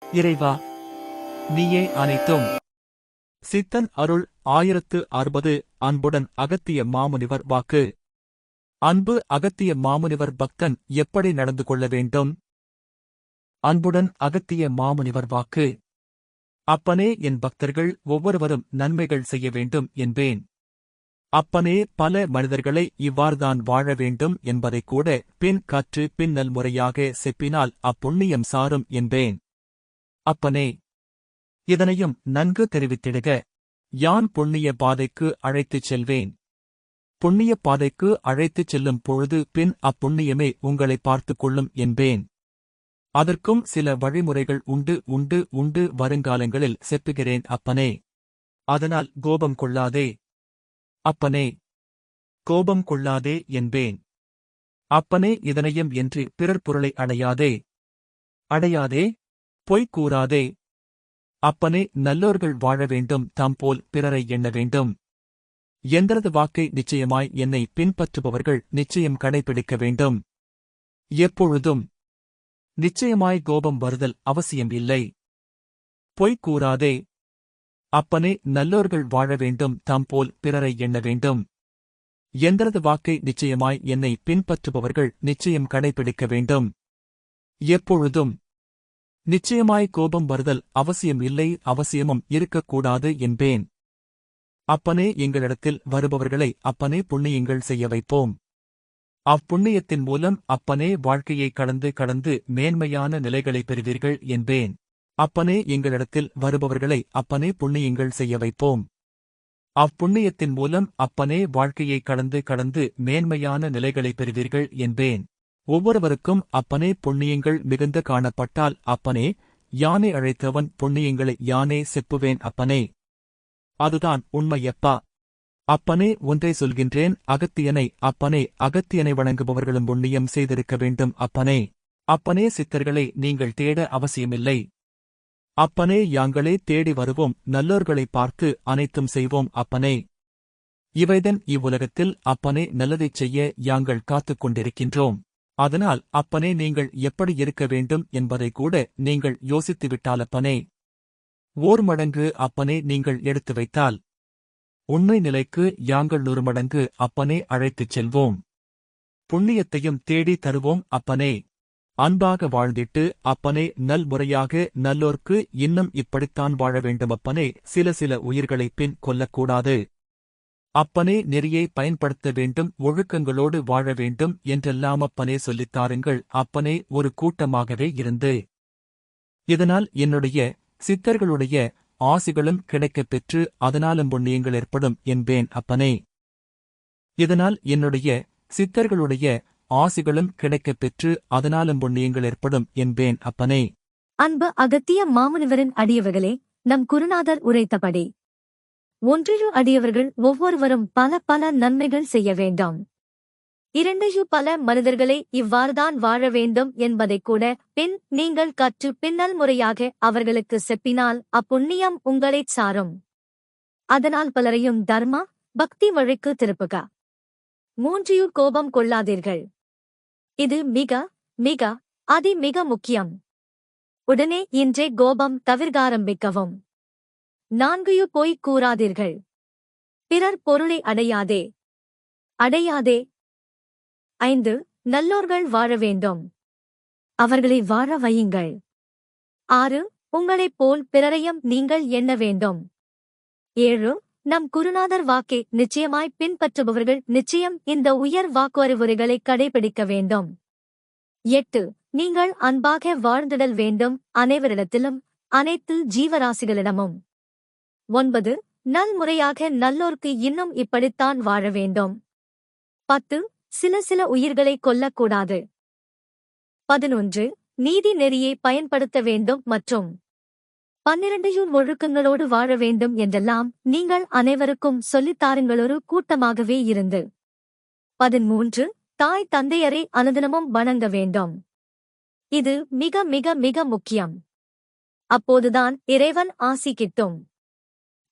இறைவா நீயே அனைத்தும். சித்தன் அருள் ஆயிரத்து அறுபது அன்புடன் அகத்திய மாமுனிவர் வாக்கு. அன்பு அகத்திய மாமுனிவர் பக்தன் எப்படி நடந்து கொள்ள வேண்டும்? அன்புடன் அகத்திய மாமுனிவர் வாக்கு. அப்பனே என் பக்தர்கள் ஒவ்வொருவரும் நன்மைகள் செய்ய வேண்டும் என்பேன். அப்பனே பல மனிதர்களை இவ்வாறுதான் வாழ வேண்டும் என்பதைக் கூட பின் கற்று பின்னல் முறையாக செப்பினால் அப்புண்ணியம் சாரும் என்பேன். அப்பனே. இதனையும் நன்கு தெரிவித்திடுக. யான் புண்ணிய பாதைக்கு அழைத்துச் செல்வேன். புண்ணிய பாதைக்கு அழைத்துச் செல்லும் பொழுது பின் அப்புண்ணியமே உங்களை பார்த்துக் கொள்ளும் என்பேன். அதற்கும் சில வழிமுறைகள் உண்டு உண்டு உண்டு வருங்காலங்களில் செப்புகிறேன் அப்பனே. அதனால் கோபம் கொள்ளாதே. அப்பனே. கோபம் கொள்ளாதே என்பேன். அப்பனே இதனையும் என்று பிறர் பொருளை அடையாதே. அடையாதே. பொய் கூறாதே அப்பனே நல்லோர்கள் வாழ வேண்டும் தாம் போல் பிறரை எண்ண வேண்டும். எந்தரது வாக்கை நிச்சயமாய் என்னை பின்பற்றுபவர்கள் நிச்சயம் கடைபிடிக்க வேண்டும். எப்பொழுதும் நிச்சயமாய் கோபம் வருதல் அவசியம் இல்லை. பொய் கூறாதே அப்பனே நல்லோர்கள் வாழ வேண்டும் தாம் போல் பிறரை எண்ண வேண்டும். எந்தரது வாக்கை நிச்சயமாய் என்னை பின்பற்றுபவர்கள் நிச்சயம் கடைபிடிக்க வேண்டும். எப்பொழுதும் நிச்சயமாய் கோபம் வருதல் அவசியம் இல்லை அவசியமும் இருக்கக்கூடாது என்பேன். அப்பனே எங்களிடத்தில் வருபவர்களை அப்பனே புண்ணியங்கள் செய்ய வைப்போம். அப்புண்ணியத்தின் மூலம் அப்பனே வாழ்க்கையை கடந்து கடந்து மேன்மையான நிலைகளை பெறுவீர்கள் என்பேன். அப்பனே எங்களிடத்தில் வருபவர்களை அப்பனே புண்ணியங்கள் செய்ய வைப்போம். அப்புண்ணியத்தின் மூலம் அப்பனே வாழ்க்கையை கடந்து கடந்து மேன்மையான நிலைகளை பெறுவீர்கள் என்பேன். ஒவ்வொருவருக்கும் அப்பனே புண்ணியங்கள் மிகுந்த காணப்பட்டால் அப்பனே யானை அழைத்தவன் புண்ணியங்களை யானே செப்புவேன் அப்பனே. அதுதான் உண்மையப்பா அப்பனே ஒன்றை சொல்கின்றேன் அகத்தியனை அப்பனே அகத்தியனை வணங்குபவர்களும் புண்ணியம் செய்திருக்க வேண்டும் அப்பனே. அப்பனே சித்தர்களை நீங்கள் தேட அவசியமில்லை. அப்பனே யாங்களே தேடி வருவோம் நல்லோர்களை பார்த்து அனைத்தும் செய்வோம் அப்பனே. இவைதன் இவ்வுலகத்தில் அப்பனே நல்லதைச் செய்ய யாங்கள் காத்துக் கொண்டிருக்கின்றோம். அதனால் அப்பனே நீங்கள் எப்படி இருக்க வேண்டும் என்பதை கூட நீங்கள் யோசித்துவிட்டால் அப்பனே ஓர் மடங்கு அப்பனே நீங்கள் எடுத்து வைத்தால். உண்மை நிலைக்கு யாங்கள் நூறு மடங்கு அப்பனே அழைத்துச் செல்வோம். புண்ணியத்தையும் தேடி தருவோம் அப்பனே. அன்பாக வாழ்ந்திட்டு அப்பனே நல் முறையாக நல்லோர்க்கு இன்னும் இப்படித்தான் வாழ வேண்டும் அப்பனே சில சில உயிர்களை பின் கொல்லக்கூடாது. அப்பனே நெறியை பயன்படுத்த வேண்டும் ஒழுக்கங்களோடு வாழ வேண்டும் என்றெல்லாம் அப்பனே சொல்லித் தாருங்கள் அப்பனே ஒரு கூட்டமாகவே இருந்து. இதனால் என்னுடைய சித்தர்களுடைய ஆசிகளும் கிடைக்கப் பெற்று அதனாலும் புண்ணியங்கள் ஏற்படும் என்பேன் அப்பனே. இதனால் என்னுடைய சித்தர்களுடைய ஆசிகளும் கிடைக்கப் பெற்று அதனாலும் புண்ணியங்கள் ஏற்படும் என்பேன் அப்பனே. அன்பு அகத்திய மாமுனிவரின் அடியவர்களே நம் குருநாதர் உரைத்தபடி ஒன்றையு அடியவர்கள் ஒவ்வொருவரும் பல பல நன்மைகள் செய்ய வேண்டாம். இரண்டையு பல மனிதர்களை இவ்வாறுதான் வாழ வேண்டும் என்பதைக் கூட பின் நீங்கள் கற்று பின்னல் முறையாக அவர்களுக்கு செப்பினால் அப்புண்ணியம் உங்களைச் சாரும். அதனால் பலரையும் தர்மா பக்தி வழிக்கு திருப்புக. மூன்றியூர் கோபம் கொள்ளாதீர்கள். இது மிக மிக அதி மிக முக்கியம். உடனே இன்றே கோபம் தவிர்காரம்பிக்கவும் நான்கையு போய் கூறாதீர்கள். பிறர் பொருளை அடையாதே. அடையாதே. ஐந்து நல்லோர்கள் வாழ வேண்டும். அவர்களை வாழ வையுங்கள். ஆறு உங்களைப் போல் பிறரையும் நீங்கள் எண்ண வேண்டும். ஏழு நம் குருநாதர் வாக்கை நிச்சயமாய் பின்பற்றுபவர்கள் நிச்சயம் இந்த உயர் வாக்குவறிவுரைகளை கடைபிடிக்க வேண்டும். எட்டு நீங்கள் அன்பாக வாழ்ந்திடல் வேண்டும் அனைவரிடத்திலும் அனைத்து ஜீவராசிகளிடமும். ஒன்பது நல்முறையாக நல்லோர்க்கு இன்னும் இப்படித்தான் வாழ வேண்டும். பத்து சில சில உயிர்களை கொல்லக்கூடாது. பதினொன்று நீதி நெறியை பயன்படுத்த வேண்டும் மற்றும் பன்னிரண்டையும் ஒழுக்கங்களோடு வாழ வேண்டும் என்றெல்லாம் நீங்கள் அனைவருக்கும் சொல்லித்தாருங்களொரு கூட்டமாகவே இருந்து. பதிமூன்று தாய் தந்தையரை அனுதினமும் வணங்க வேண்டும். இது மிக மிக மிக முக்கியம். அப்போதுதான் இறைவன் ஆசி கிட்டும்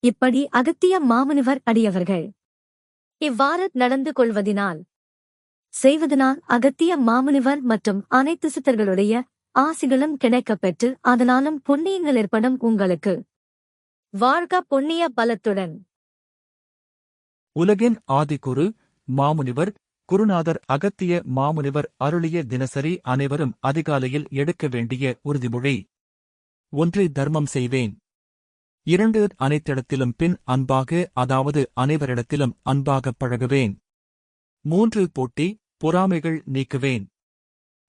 இப்படி அகத்திய மாமுனிவர் அடியவர்கள். இவ்வாறு நடந்து கொள்வதினால் செய்வதனால் அகத்திய மாமுனிவர் மற்றும் அனைத்து சித்தர்களுடைய ஆசிகளும் கிடைக்கப் பெற்று அதனாலும் புண்ணியங்கள் ஏற்படும் உங்களுக்கு. வாழ்க புண்ணிய பலத்துடன். உலகின் ஆதிக்குரு மாமுனிவர் குருநாதர் அகத்திய மாமுனிவர் அருளிய தினசரி அனைவரும் அதிகாலையில் எடுக்க வேண்டிய உறுதிமொழி. ஒன்று தர்மம் செய்வேன். இரண்டு அனைத்திடத்திலும் பின் அன்பாக அதாவது அனைவரிடத்திலும் அன்பாகப் பழகுவேன். மூன்று போட்டி பொறாமைகள் நீக்குவேன்.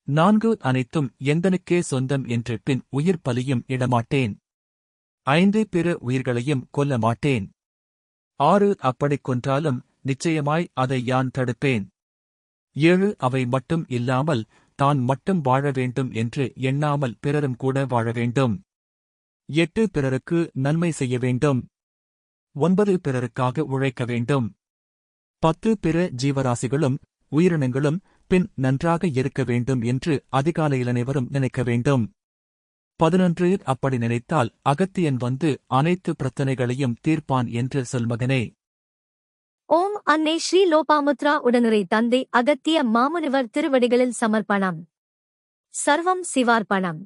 நான்கு அனைத்தும் எந்தனுக்கே சொந்தம் என்று பின் உயிர் பலியும் இடமாட்டேன். ஐந்து பிற உயிர்களையும் கொல்ல மாட்டேன். ஆறு அப்படிக் கொன்றாலும் நிச்சயமாய் அதை யான் தடுப்பேன். ஏழு அவை மட்டும் இல்லாமல் தான் மட்டும் வாழ வேண்டும் என்று எண்ணாமல் பிறரும் கூட வாழ வேண்டும். எட்டு பிறருக்கு நன்மை செய்ய வேண்டும். ஒன்பது பிறருக்காக உழைக்க வேண்டும். பத்து பிற ஜீவராசிகளும் உயிரினங்களும் பின் நன்றாக இருக்க வேண்டும் என்று அதிகாலையில் அனைவரும் நினைக்க வேண்டும். பதினொன்று அப்படி நினைத்தால் அகத்தியன் வந்து அனைத்து பிரச்சனைகளையும் தீர்ப்பான் என்று சொல்மகனே ஓம் அன்னை ஸ்ரீ லோபாமுத்ரா உடனுரை தந்தை அகத்திய மாமுனிவர் திருவடிகளில் சமர்ப்பணம். சர்வம் சிவார்ப்பணம்.